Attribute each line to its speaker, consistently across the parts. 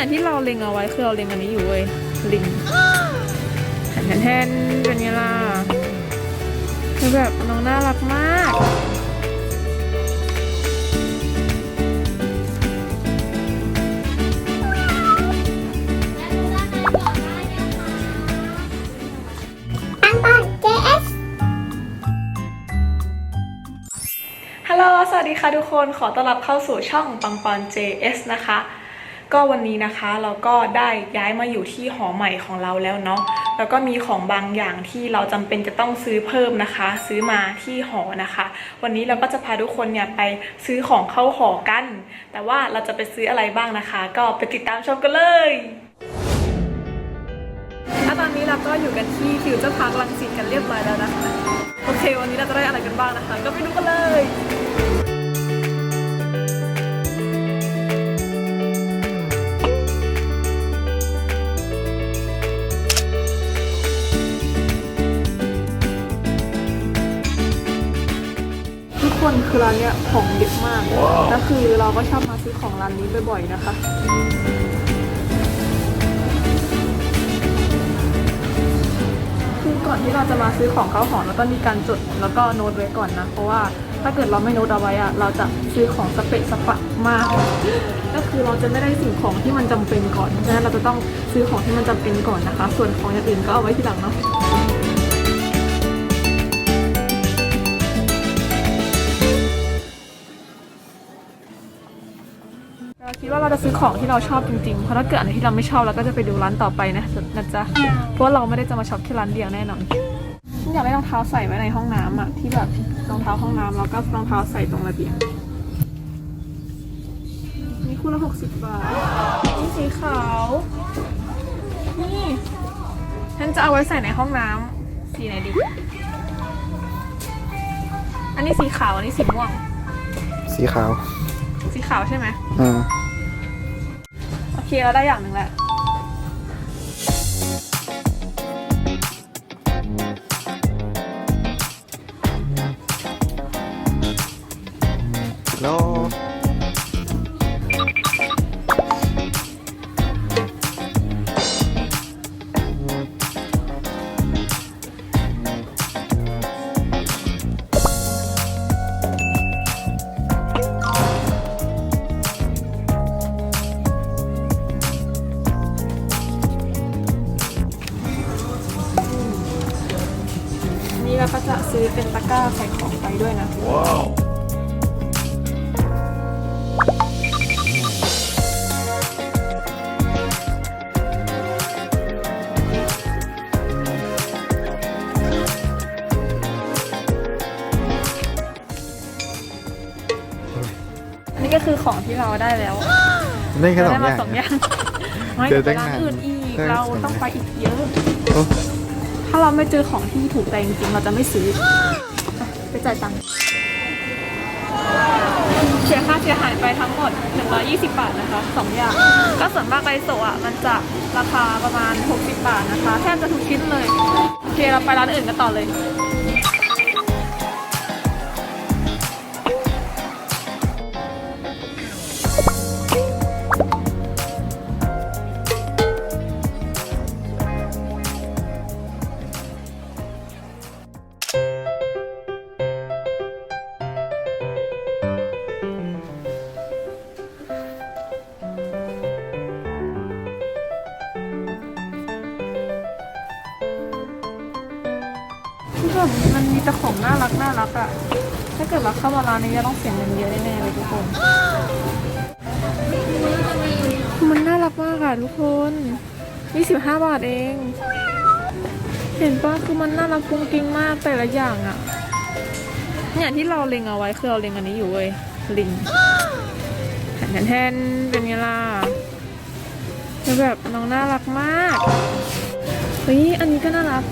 Speaker 1: เนี่ยที่เราเล็งเอาไว้คือเราเล็งอันนี้อยู่เว้ยลิงแทนแทนๆเป็นไงล่ะคือแบบน้องน่ารักมาก
Speaker 2: ปังปอน JS
Speaker 1: ฮัลโหล สวัสดีค่ะทุกคน ขอต้อนรับเข้าสู่ช่องปังปอน JS นะคะ ก็วันนี้นะคะเราก็ได้ย้ายมาอยู่ที่หอใหม่ของเราแล้วเนาะแล้วก็มีของบางอย่างที่เราจำเป็นจะต้องซื้อเพิ่มนะคะ ซื้อมาที่หอนะคะ วันนี้เราก็จะพาทุกคนเนี่ยไปซื้อของเข้าหอกัน แต่ว่าเราจะไปซื้ออะไรบ้างนะคะ ก็ไปติดตามชมกันเลยตอนนี้เราก็อยู่กันที่ฟิวเจอร์พาร์คลังสิตกันเรียบร้อยแล้วนะคะโอเค วันนี้เราจะได้อะไรกันบ้างนะคะ ก็ไปดูกันเลย คนคือร้านเนี้ยของเยอะมากแล้วคือเราก็ชอบมาซื้อของร้านนี้บ่อยๆนะคะคือก่อนที่เราจะมาซื้อของเข้าหอเราต้องมีการจดแล้วก็โน้ตไว้ก่อนนะ เพราะว่าถ้าเกิดเราไม่โน้ตเอาไว้อะเราจะซื้อของสเปะสปะมาก ก็คือเราจะไม่ได้สิ่งของที่มันจำเป็นก่อน ฉะนั้นเราจะต้องซื้อของที่มันจำเป็นก่อนนะคะ ส่วนของอย่างอื่นก็เอาไว้ทีหลังเนาะ จะซื้อของที่เราชอบจริงๆ เพราะถ้าเกิดอันไหนที่เราไม่ชอบเราก็จะไปดูร้านต่อไปนะนะจ๊ะ เพราะว่าเราไม่ได้จะมาช็อปแค่ร้านเดียวแน่นอนฉันอยากได้รองเท้าใส่ไว้ในห้องน้ำอะที่แบบรองเท้าห้องน้ำแล้วก็รองเท้าใส่ตรงระเบียงนี่คู่ละหกสิบบาทนี่สีขาวนี่ฉันจะเอาไว้ใส่ในห้องน้ำสีไหนดี อันนี้สีขาวอันนี้สีม่วง
Speaker 3: สีขาว
Speaker 1: สีขาวใช่ไหม
Speaker 3: อ่า
Speaker 1: โอ เคเราได้อย่างหนึ่งแหละ คือของที่เราได้แล้ว
Speaker 3: ได้แค่
Speaker 1: เรา
Speaker 3: สอง
Speaker 1: ได้
Speaker 3: อ
Speaker 1: มา
Speaker 3: ย่าง
Speaker 1: สองอย่าง ไม่
Speaker 3: เจ
Speaker 1: เดี๋ย
Speaker 3: อ
Speaker 1: วไป
Speaker 3: ตั้ง
Speaker 1: ร้าน
Speaker 3: นาน
Speaker 1: อื่นอีก
Speaker 3: เจอ
Speaker 1: เรา
Speaker 3: สอง
Speaker 1: ต้องไปอีกเยอะ
Speaker 3: โอ้
Speaker 1: ถ้าเราไม่เจอของที่ถูกใจจริงๆ เราจะไม่ซื้ออะไปจ่ายตังค์ เสียค่าเสียหายไปทั้งหมด 120 บาทนะคะสองอย่าง ก็ส่วนมากไอโซะอะ มันจะราคาประมาณ 60 บาทนะคะ แทบจะทุกชิ้นเลย โอเค เราไปร้านอื่นกันต่อเลย ดเราเข้ามาร้านนี้จะต้องเสียเงินเยอะแน่ๆเลยทุกคน มันน่ารักมากอะทุกคน25บาทเอง เห็นปะคือมันน่ารักกุ้งกิ้งมากแต่ละอย่างอะเนี่ยที่เราเล็งเอาไว้คือเราเล็งอันนี้อยู่เว้ยลิงแทนแทนเป็นไงล่ะแบบน้องน่ารักมาก เฮ้ย อันนี้ก็น่ารัก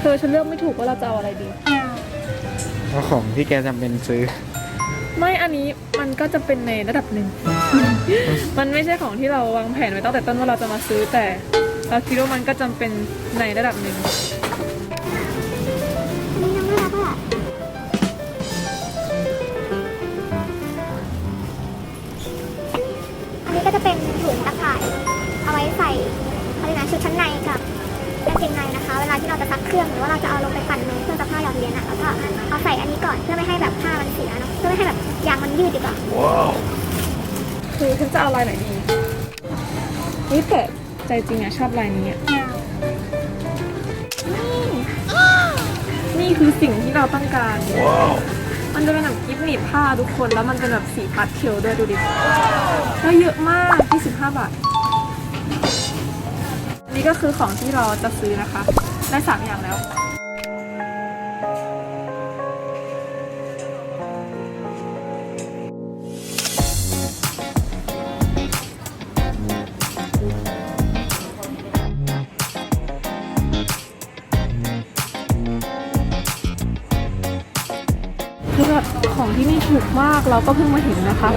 Speaker 1: เธอฉันเลือกไม่ถูกว่าเราจะเอาอะไรดี
Speaker 3: เอาของที่แกจำเป็นซื้อ
Speaker 1: ไม่อันนี้มันก็จะเป็นในระดับหนึ่ง มันไม่ใช่ของที่เราวางแผนไว้ตั้งแต่ต้นว่าเราจะมาซื้อแต่เราคิดว่ามันก็จำเป็นในระดับหนึ่ง
Speaker 2: นี่ยังไม่รับอะอันนี้ก็จะเป็นถุงตะข่าย ยืดดีกว่า
Speaker 1: คือฉัน จะเอาลายไหนดีนี่แต่ใจจริงอะชอบลายนี้อะนี่นี่คือสิ่งที่เราต้องการ มันจะเป็นแบบกิฟต์หนีบผ้าทุกคนแล้วมันเป็นแบบสีพาสเทลด้วยดูดิแล้วเยอะมาก25บาท นี่ก็คือของที่เราจะซื้อนะคะ ได้สามอย่างแล้ว ถูกมากเราก็เพิ่งมาเห็นนะคะ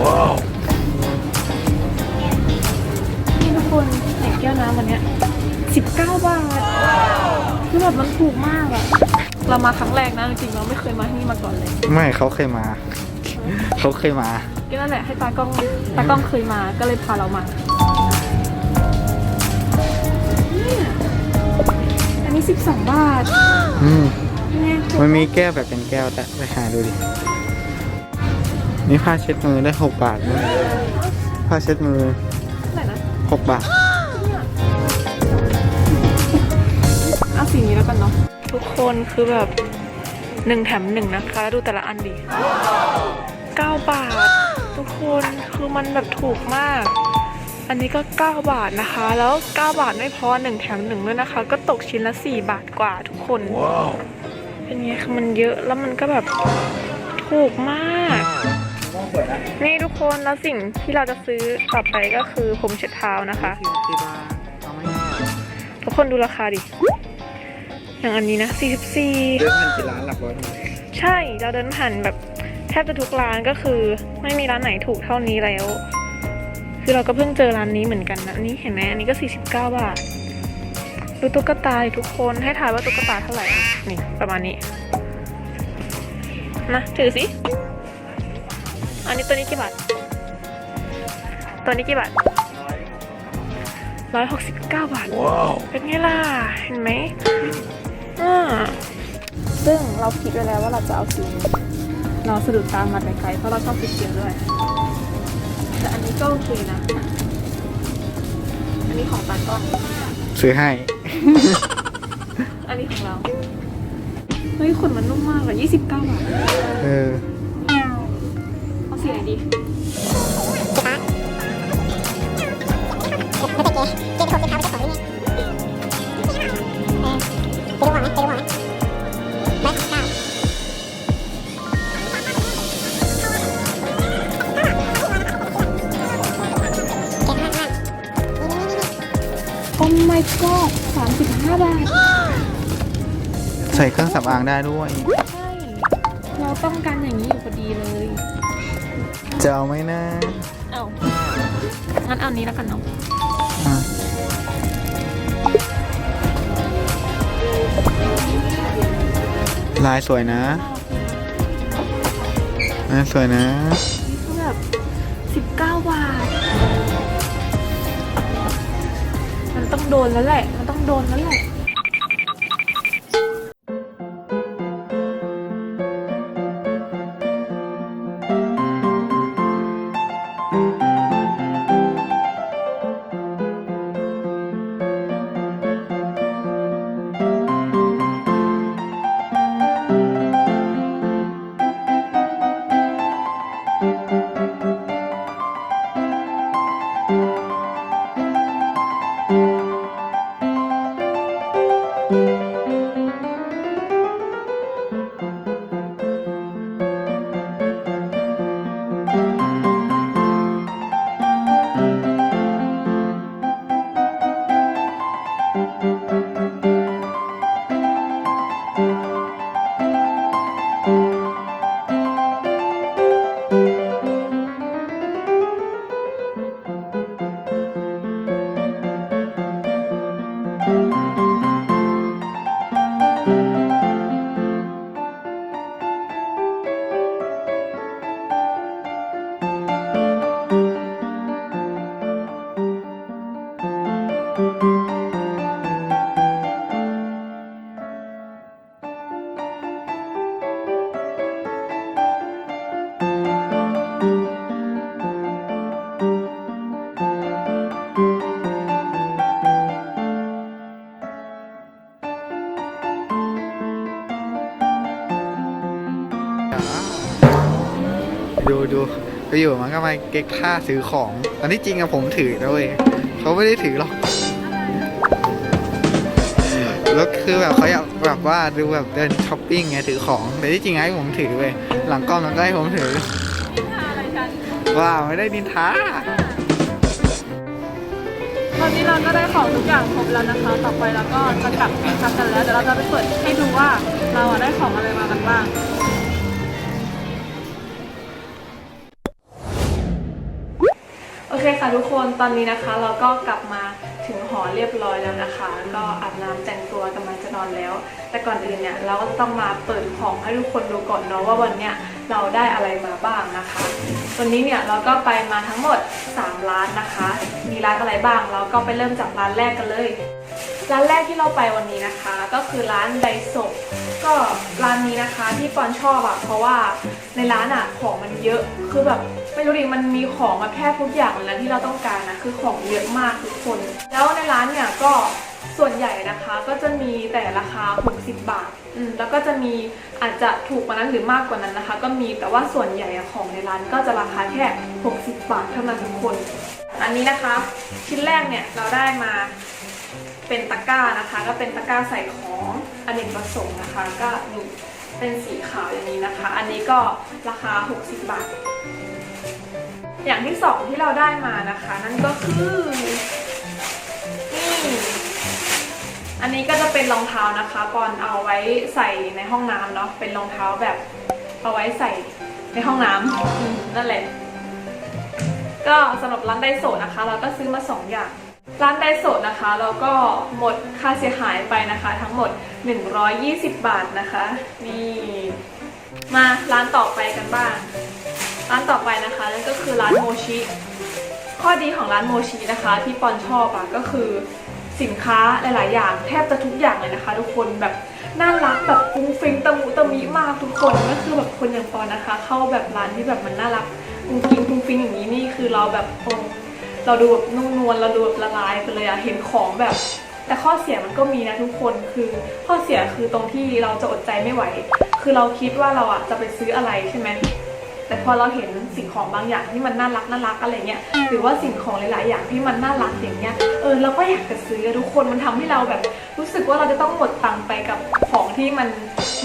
Speaker 1: นี่ทุกคนเห็นแก้วน้ำวันเนี้ย19 บาทคือแบบมันถูกมากอะเรามาครั้งแรกนะจริงๆเราไม่เคยมาที่นี่มาก่อนเลย
Speaker 3: ไม่เขาเคยมา เขาเคยมา
Speaker 1: ก็นั่นแหละให้ตากล้องตากล้องเคยมาก็เลยพาเรามาเนี่ยอันนี้ 12 บาท
Speaker 3: อืม
Speaker 1: เนี่ย
Speaker 3: มันมีแก้วแบบเป็นแก้วแต่ไปหาดูดิ นี่ผ้าเช็ดมือได้หกบาทนะผ้าเช็ดมือ
Speaker 1: เท่าไหร่นะ
Speaker 3: หกบาท
Speaker 1: เอาสีนี้แล้วกันเนาะ ทุกคนคือแบบหนึ่งแถมหนึ่งนะคะ ดูแต่ละอันดิเก้าบาท ทุกคนคือมันแบบถูกมาก อันนี้ก็ 9 บาทนะคะ แล้ว 9 บาทไม่พอหนึ่งแถมหนึ่งด้วยนะคะ ก็ตกชิ้นละ 4 บาทกว่าทุกคนเป็นไงคือมันเยอะแล้วมันก็แบบถูกมากนี่ทุก คนแล้วสิ่งที่เราจะซื้อต่อไปก็คือผมเช็ดเท้านะคะ ทุกคนดูราคาดิ อย่างอันนี้นะ 44
Speaker 3: เดินผ่านกี่ร้านหลักร้อย
Speaker 1: ใช่ เราเดินผ่านแบบแทบจะทุกร้านก็คือ ไม่มีร้านไหนถูกเท่านี้แล้ว คือเราก็เพิ่งเจอร้านนี้เหมือนกันนะ อันนี้เห็นไหมอันนี้ก็ 49 บาท ดูตุ๊กตาดิทุกคน ให้ถ่ายว่าตุ๊กตาเท่าไหร่ นี่ประมาณนี้นะถือสิ อันนี้ตัวนี้กี่บาท ตัวนี้กี่บาทร้อยหกสิบเก้าบาท เป็นไงล่ะ เห็นไหมอ่าซึ่งเราคิดไว้แล้วว่าเราจะเอาสีนี้เราสะดุดตามมาแต่ไกลเพราะเราชอบสีเขียวด้วย แต่อันนี้ก็โอเคนะ อันนี้ของตากล้อง
Speaker 3: ซื้อให้
Speaker 1: อันนี้ของเรา เฮ้ยขนมันนุ่มมากอะ29บาท
Speaker 3: เออ
Speaker 1: เอาสีไหนดี
Speaker 2: เก๋เก๋เป็นคนเก็บเท้าไปเจ้าของนี่เออไปดูหัวไหมไปดูหัวไหมไม่ของเก้าเก่งมากมากนี่นี่นี่นี่
Speaker 1: โอ้ my god 35บาท
Speaker 3: ใส่เครื่องสำอางได้ด้วย
Speaker 1: ใช่ เราต้องการอย่างนี้อยู่พอดีเลย
Speaker 3: จะเอาไหมนะ
Speaker 1: เอางั้นเอานี้แล้วกันเนาะ
Speaker 3: อะ ลายสวยนะลายสวยนะ
Speaker 1: คือแบบ19บาท มันต้องโดนแล้วแหละ มันต้องโดนแล้วแหละ
Speaker 3: อยู่มันก็มาเก๊กท่าซื้อของอันที่จริงอะผมถือนะเว้ยเขาไม่ได้ถือหรอกแล้วคือแบบเขาอยากแบบว่าดูแบบเดินช้อปปิ้งไงถือของแต่ที่จริงให้ผมถือเว้ยหลังกล้องมันก็ให้ผมถือว้าวไม่ได้นินทา
Speaker 1: ตอนนี้เราก็ได้ของทุกอย่างครบแล้วนะคะ ต่อไปเราก็จะกลับพักกันแล้วเดี๋ยวเราจะไปเปิดให้ดูว่าเราได้ของอะไรมากันบ้าง ทุกคนตอนนี้นะคะ เราก็กลับมาถึงหอเรียบร้อยแล้วนะคะ ก็อาบน้ำแต่งตัวกำลังจะนอนแล้ว แต่ก่อนอื่นเนี่ยเราก็ต้องมาเปิดของให้ทุกคนดูก่อนเนาะว่าวันเนี้ยเราได้อะไรมาบ้างนะคะ วันนี้เนี่ยเราก็ไปมาทั้งหมด 3 ร้านนะคะ มีร้านอะไรบ้าง เราก็ไปเริ่มจากร้านแรกกันเลย ร้านแรกที่เราไปวันนี้นะคะ ก็คือร้านไดโซก็ร้านนี้นะคะที่ปอนชอบอะเพราะว่าในร้านอะของมันเยอะคือแบบไม่รู้ดิมันมีของมาแทบทุกอย่างเลยนะที่เราต้องการนะคือของเยอะมากทุกคน แล้วในร้านเนี่ยก็ส่วนใหญ่นะคะก็จะมีแต่ราคา 60 บาทอืมแล้วก็จะมีอาจจะถูกกว่านั้นหรือมากกว่านั้นนะคะ ก็มีแต่ว่าส่วนใหญ่ของในร้านก็จะราคาแค่ 60 บาทเท่านั้นทุกคน อันนี้นะคะชิ้นแรกเนี่ยเราได้มา เป็นตะกร้านะคะ ก็เป็นตะกร้าใส่ของอเนกประสงค์นะคะ ก็นี่เป็นสีขาวอย่างนี้นะคะ อันนี้ก็ราคา 60 บาท อย่างที่สองที่เราได้มานะคะ นั่นก็คือนี่อันนี้ก็จะเป็นรองเท้านะคะปอนเอาไว้ใส่ในห้องน้ำเนาะเป็นรองเท้าแบบเอาไว้ใส่ในห้องน้ำนั่นแหละ ก็สำหรับร้านไดโซนะคะ เราก็ซื้อมา2อย่าง ร้านไดโซะนะคะเราก็หมดค่าเสียหายไปนะคะ ทั้งหมด 120 บาทนะคะ นี่มาร้านต่อไปกันบ้าง ร้านต่อไปนะคะนั่นก็คือร้านโมชิ ข้อดีของร้านโมชินะคะ ที่ปอนชอบอะก็คือสินค้าหลาย ๆ อย่างแทบจะทุกอย่างเลยนะคะ ทุกคนแบบน่ารักแบบฟุ้งฟิงตะมุตะมิมากทุกคนก็คือแบบคนอย่างปอนนะคะ เข้าแบบร้านที่แบบมันน่ารักฟุ้งฟิงฟุ้งฟิงอย่างนี้นี่คือเราแบบโอ้ เราดูแบบนุ่มนวลเราดูแบบละลายไปเลยอะเห็นของแบบ แต่ข้อเสียมันก็มีนะทุกคนคือข้อเสียคือตรงที่เราจะอดใจไม่ไหว คือเราคิดว่าเราอะจะไปซื้ออะไรใช่ไหม แต่พอเราเห็นสิ่งของบางอย่างที่มันน่ารักน่ารักอะไรเงี้ยหรือว่าสิ่งของหลายๆ อย่างที่มันน่ารักอย่างเงี้ยเออเราก็อยากจะซื้อทุกคนมันทำให้เราแบบ รู้สึกว่าเราจะต้องหมดตังค์ไปกับของที่มัน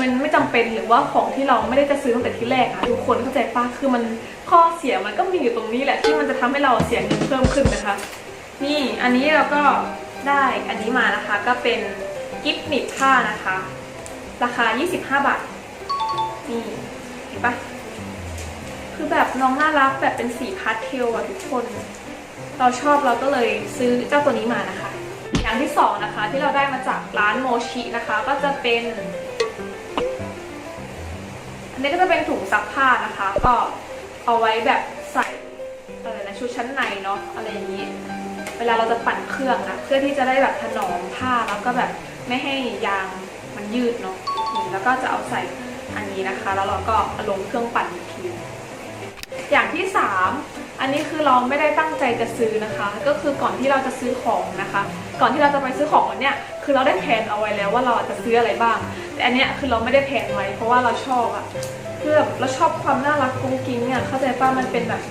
Speaker 1: มันไม่จำเป็นหรือว่าของที่เราไม่ได้จะซื้อตั้งแต่ที่แรกอะทุกคนเข้าใจปะคือมันข้อเสียมันก็มีอยู่ตรงนี้แหละที่มันจะทำให้เราเสียเงินเพิ่มขึ้นนะคะ นี่อันนี้เราก็ได้อันนี้มานะคะก็เป็นกิฟต์หนีบผ้านะคะ ราคา 25 บาทนี่เห็นปะ คือแบบน้องน่ารักแบบเป็นสีพาสเทลอะทุกคน เราชอบเราก็เลยซื้อเจ้าตัวนี้มานะคะ อย่างที่สองนะคะที่เราได้มาจากร้านโมชินะคะ ก็จะเป็น อันนี้ก็จะเป็นถุงซักผ้านะคะ ก็เอาไว้แบบใส่อะไรนะชุดชั้นในเนาะอะไรอย่างนี้ เวลาเราจะปั่นเครื่องนะเพื่อที่จะได้แบบถนอมผ้าแล้วก็แบบไม่ให้ยางมันยืดเนาะแล้วก็จะเอาใส่อันนี้นะคะ แล้วเราก็เอาลงเครื่องปั่นอีกที อย่างที่ 3 อันนี้คือเราไม่ได้ตั้งใจจะซื้อนะคะ ก็คือก่อนที่เราจะซื้อของนะคะ ก่อนที่เราจะไปซื้อของเนี้ยคือเราได้แผนเอาไว้แล้วว่าเราจะซื้ออะไรบ้าง แต่อันเนี้ยคือเราไม่ได้แผนไว้ เพราะว่าเราชอบอะคือแบบเราชอบความน่ารักกุ้งกิ้งเนี่ยเข้าใจป่ะมันเป็นแบบ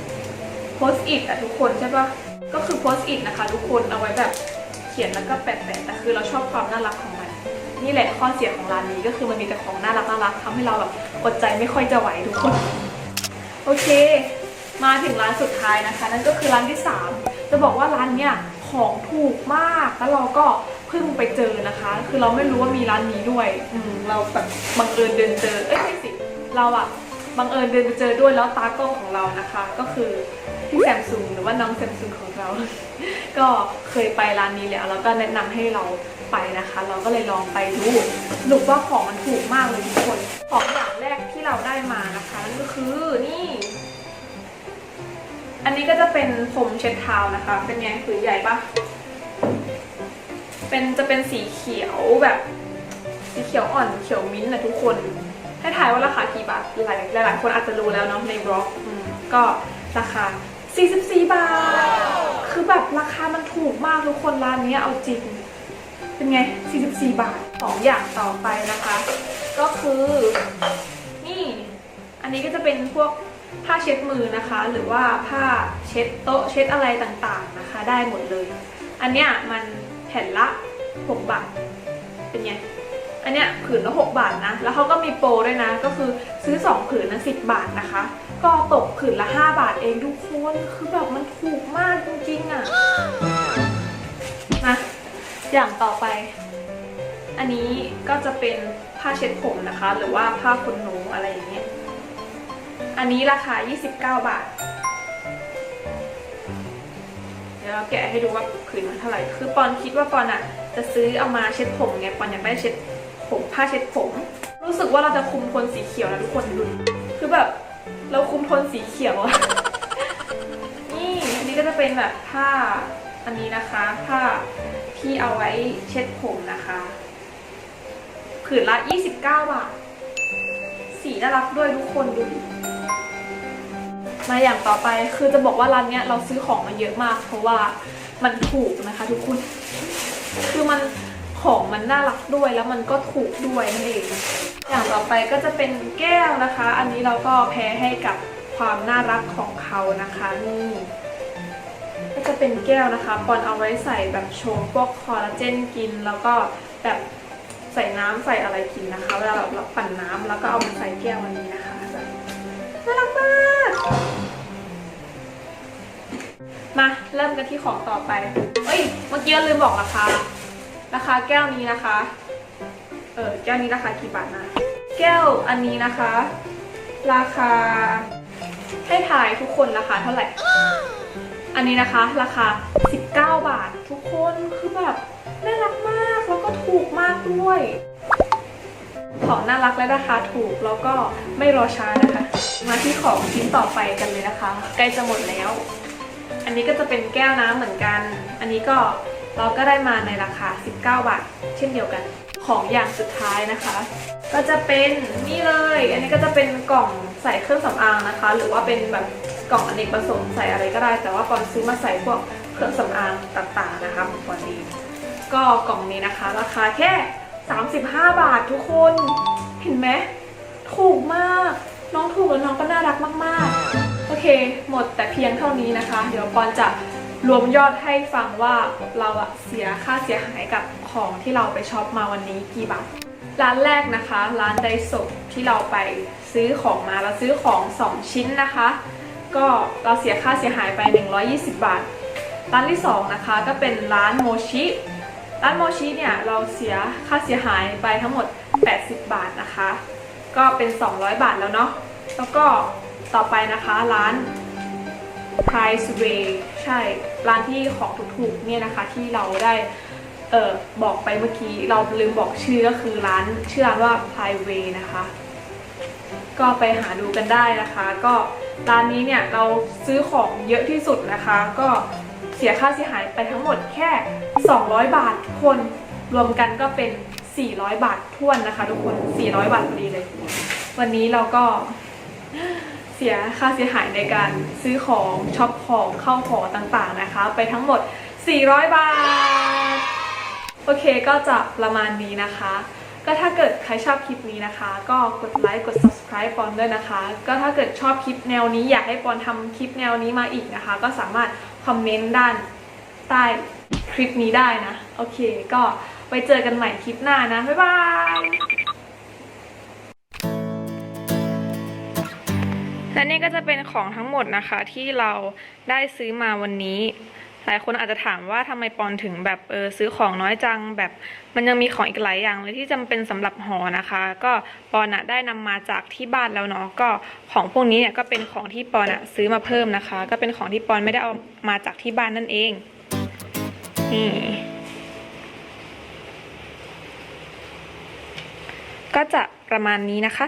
Speaker 1: โพสต์อิทอะทุกคนใช่ป่ะก็คือโพสต์อิทนะคะ ทุกคนเอาไว้แบบเขียนแล้วก็แปะๆแต่คือเราชอบความน่ารักของมันนี่แหละข้อเสียของร้านนี้ก็คือมันมีแต่ของน่ารักน่ารักทำให้เราแบบอดใจไม่ค่อยจะไหวทุกคน โอเค มาถึงร้านสุดท้ายนะคะ นั่นก็คือร้านที่ 3 จะบอกว่าร้านเนี้ยของถูกมากแล้วเราก็เพิ่งไปเจอนะคะ คือเราไม่รู้ว่ามีร้านนี้ด้วยอืมเราแบบบังเอิญเดินเจอเอ้ยไม่สิเราอะบังเอิญเดินไปเจอด้วยแล้วตากล้องของเรานะคะ ก็คือพี่แซมซุงหรือว่าน้องแซมซุงของเรา ก็เคยไปร้านนี้แล้วแล้วก็แนะนำให้เราไปนะคะ เราก็เลยลองไปดูสรุปว่าของมันถูกมากเลยทุกคนของอย่างแรกที่เราได้มานะคะนั่นก็คือ อันนี้ก็จะเป็นผมเช็ดเท้านะคะ เป็นไงผืนใหญ่ปะเป็นจะเป็นสีเขียวแบบ สีเขียวอ่อนเขียวมิ้นท์นะทุกคน ให้ถ่ายว่าราคากี่บาทหลายหลายหลายคนอาจจะรู้แล้วเนาะในบล็อกก็ราคา 44 บาท คือแบบราคามันถูกมากทุกคนร้านนี้เอาจริง เป็นไง 44 บาทสองอย่างต่อไปนะคะ ก็คือ นี่ อันนี้ก็จะเป็นพวก ผ้าเช็ดมือนะคะ หรือว่าผ้าเช็ดโต๊ะเช็ดอะไรต่างๆนะคะ ได้หมดเลย อันเนี้ยมันแผ่นละ 6 บาท เป็นไง อันเนี้ยผืนละ 6 บาทนะ แล้วเขาก็มีโปรด้วยนะ ก็คือซื้อ 2 ผืนนะ10บาทนะคะ ก็ตกผืนละ 5 บาทเองทุกคน คือแบบมันถูกมากจริงๆอะ่ะนะอย่างต่อไป อันนี้ก็จะเป็นผ้าเช็ดผมนะคะ หรือว่าผ้าขนหนูอะไรอย่างเงี้ย อันนี้ราคา 29 บาท เดี๋ยวเราแกะให้ดูว่าผืนมันเท่าไหร่ คือปอนคิดว่าปอนอะจะซื้อเอามาเช็ดผมไง ปอนอยากได้เช็ดผมผ้าเช็ดผม รู้สึกว่าเราจะคุมโทนสีเขียวนะทุกคนดู คือแบบเราคุมโทนสีเขียวอะนี่อันนี้ก็จะเป็นแบบผ้าอันนี้นะคะ ผ้าที่เอาไว้เช็ดผมนะคะ ผืนละ 29 บาท สีน่ารักด้วยทุกคนดู มาอย่างต่อไปคือจะบอกว่าร้านเนี้ยเราซื้อของมาเยอะมาก เพราะว่ามันถูกนะคะ ทุกคน คือมันของมันน่ารักด้วยแล้วมันก็ถูกด้วยนั่นเอง อย่างต่อไปก็จะเป็นแก้วนะคะ อันนี้เราก็แพ้ให้กับความน่ารักของเขานะคะนี่ก็จะเป็นแก้วนะคะปอนเอาไว้ใส่แบบชงพวกคอลลาเจนกิน แล้วก็แบบใส่น้ำใส่อะไรกินนะคะเวลาแบบเราปั่นน้ำแล้วก็เอามาใส่แก้ววันนี้นะคะน่ารักมาก มาเริ่มกันที่ของต่อไป เอ้ย เมื่อกี้ลืมบอกราคา ราคาแก้วนี้นะคะ เออแก้วนี้ราคากี่บาทนะ แก้วอันนี้นะคะ ราคา ให้ถ่ายทุกคนราคาเท่าไหร่ อันนี้นะคะ ราคา 19 บาท ทุกคนคือแบบน่ารักมากแล้วก็ถูกมากด้วยของน่ารักและราคาถูกแล้วก็ไม่รอช้านะคะ มาที่ของชิ้นต่อไปกันเลยนะคะ ใกล้จะหมดแล้ว อันนี้ก็จะเป็นแก้วน้ำเหมือนกัน อันนี้ก็เราก็ได้มาในราคา 19 บาท เช่นเดียวกัน ของอย่างสุดท้ายนะคะ ก็จะเป็นนี่เลย อันนี้ก็จะเป็นกล่องใส่เครื่องสำอางนะคะ หรือว่าเป็นแบบกล่องอเนกประสงค์ใส่อะไรก็ได้ แต่ว่าก่อนซื้อมาใส่พวกเครื่องสำอางต่างๆนะคะของก่อนดีก็กล่องนี้นะคะ ราคาแค่ 35 บาททุกคน เห็นไหมถูกมาก น้องถูกแล้วน้องก็น่ารักมาก ๆ โอเค หมดแต่เพียงเท่านี้นะคะ เดี๋ยวปอนจะรวมยอดให้ฟังว่าเราอะเสียค่าเสียหายกับของที่เราไปช็อปมาวันนี้กี่บาท ร้านแรกนะคะ ร้านไดโซที่เราไปซื้อของมาเราซื้อของ 2 ชิ้นนะคะ ก็เราเสียค่าเสียหายไป 120 บาท ร้านที่สองนะคะ ก็เป็นร้านโมชิ ร้านโมชิเนี่ยเราเสียค่าเสียหายไปทั้งหมด 80 บาทนะคะ ก็เป็น 200 บาทแล้วเนาะ แล้วก็ ต่อไปนะคะร้าน Price Way ใช่ ร้านที่ของถูกๆเนี่ยนะคะที่เราได้เออบอกไปเมื่อกี้ เราลืมบอกชื่อก็คือร้านชื่อร้านว่า Price Way นะคะ ก็ไปหาดูกันได้นะคะ ก็ร้านนี้เนี่ยเราซื้อของเยอะที่สุดนะคะ ก็เสียค่าเสียหายไปทั้งหมดแค่ 200 บาทคนรวมกันก็เป็น 400 บาทท้วนนะคะ ทุกคน 400 บาทพอดีเลย วันนี้เราก็ เสียค่าเสียหายในการซื้อของช็อปของเข้าของต่างๆนะคะ ไปทั้งหมด 400 บาท โอเคก็จะประมาณนี้นะคะ ก็ถ้าเกิดใครชอบคลิปนี้นะคะ ก็กดไลค์กด subscribe ปอนด้วยนะคะ ก็ถ้าเกิดชอบคลิปแนวนี้ อยากให้ปอนทำคลิปแนวนี้มาอีกนะคะ ก็สามารถคอมเมนต์ด้านใต้คลิปนี้ได้นะ โอเค ก็ไว้เจอกันใหม่คลิปหน้านะ บ๊ายบาย และนี่ก็จะเป็นของทั้งหมดนะคะที่เราได้ซื้อมาวันนี้ หลายคนอาจจะถามว่าทำไมปอนถึงแบบเออซื้อของน้อยจังแบบมันยังมีของอีกหลายอย่างเลยที่จำเป็นสำหรับหอนะคะ ก็ปอนอะได้นำมาจากที่บ้านแล้วเนาะก็ของพวกนี้เนี่ยก็เป็นของที่ปอนอะซื้อมาเพิ่มนะคะ ก็เป็นของที่ปอนไม่ได้เอามาจากที่บ้านนั่นเองนี่ก็จะประมาณนี้นะคะ